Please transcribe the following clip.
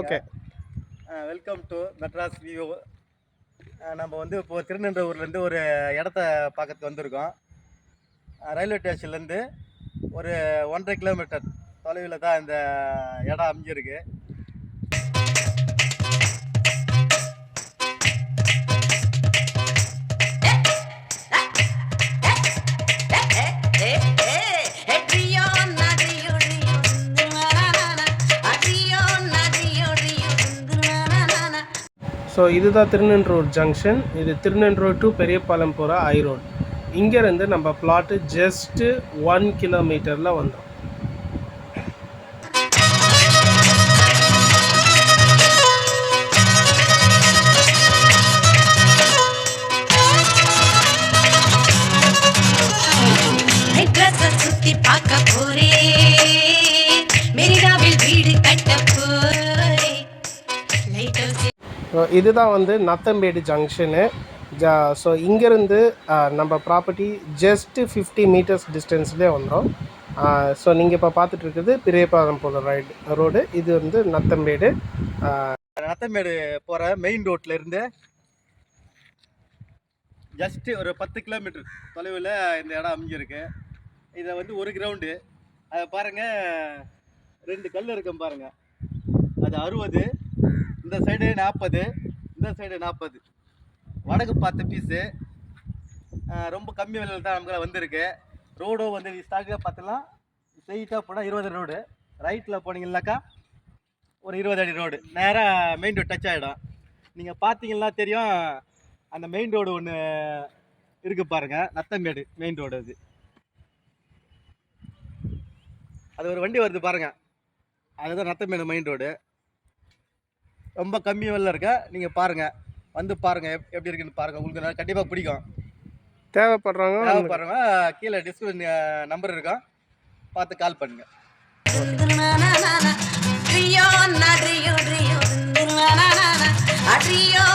Okay. Welcome to Madras view நம்ம வந்து இப்போ திருநெல்வேலியிலேருந்து ஒரு இடத்த பார்க்கறதுக்கு வந்திருக்கோம். ரயில்வே ஸ்டேஷன்லேருந்து ஒரு ஒன்றரை கிலோமீட்டர் தொலைவில் தான் இந்த இடம் அமைஞ்சிருக்கு. ஸோ இதுதான் திருநென்றூர் ஜங்ஷன் இது திருநென்றூர் டு பெரியபாளையம் போகிற ஐ ரோட் இங்கேருந்து நம்ம பிளாட்டு ஜஸ்ட்டு ஒன் கிலோமீட்டரில் வந்தோம். சுத்தி பார்க்க போறே. இதுதான் வந்து நத்தம்பேடு ஜங்ஷனு ஜா ஸோ இங்கேருந்து நம்ம ப்ராப்பர்ட்டி ஜஸ்ட்டு ஃபிஃப்டி மீட்டர்ஸ் டிஸ்டன்ஸ்லேயே வந்தோம் ஸோ நீங்கள் இப்போ பார்த்துட்டு இருக்குது போகிற ரைடு ரோடு இது வந்து நத்தம்பேடு நத்தம்பேடு போகிற மெயின் ரோட்டில் இருந்து ஜஸ்ட்டு ஒரு பத்து கிலோமீட்டர் தொலைவில் இந்த இடம் அமைஞ்சிருக்கு. இதை வந்து ஒரு கிரவுண்டு அதை பாருங்கள் ரெண்டு கல் இருக்கும் பாருங்கள் அது அறுபது இந்த சைடு நாற்பது இந்த சைடு நாற்பது வடக்கு பார்த்த பீஸு ரொம்ப கம்மி விலையில் தான் நமக்கு வந்திருக்கு. ரோடும் வந்து ஸ்டாக்காக பார்த்தலாம் ஸ்ட்ரெயிட்டாக போனால் இருபது ரோடு ரைட்டில் போனீங்கன்னாக்கா ஒரு இருபது அடி ரோடு நேராக மெயின் ரோடு டச் ஆகிடும் நீங்கள் பார்த்தீங்கன்னா தெரியும் அந்த மெயின் ரோடு ஒன்று இருக்கு பாருங்கள் நத்தம்பேடு மெயின் ரோடு அது. அது ஒரு வண்டி வருது பாருங்கள் அதுதான் நத்தம்பேடு மெயின் ரோடு ரொம்ப கம்மி விலையில் இருக்க நீங்கள் பாருங்க வந்து பாருங்க எப்- எப்படி இருக்குன்னு பாருங்க உங்களுக்கு கண்டிப்பாக பிடிக்கும் தேவைப்படுறவங்க தேவைப்படுறவங்க கீழே டிஸ்கிரிப்ஷன் நம்பர் இருக்கும் பார்த்து கால் பண்ணுங்க Rio,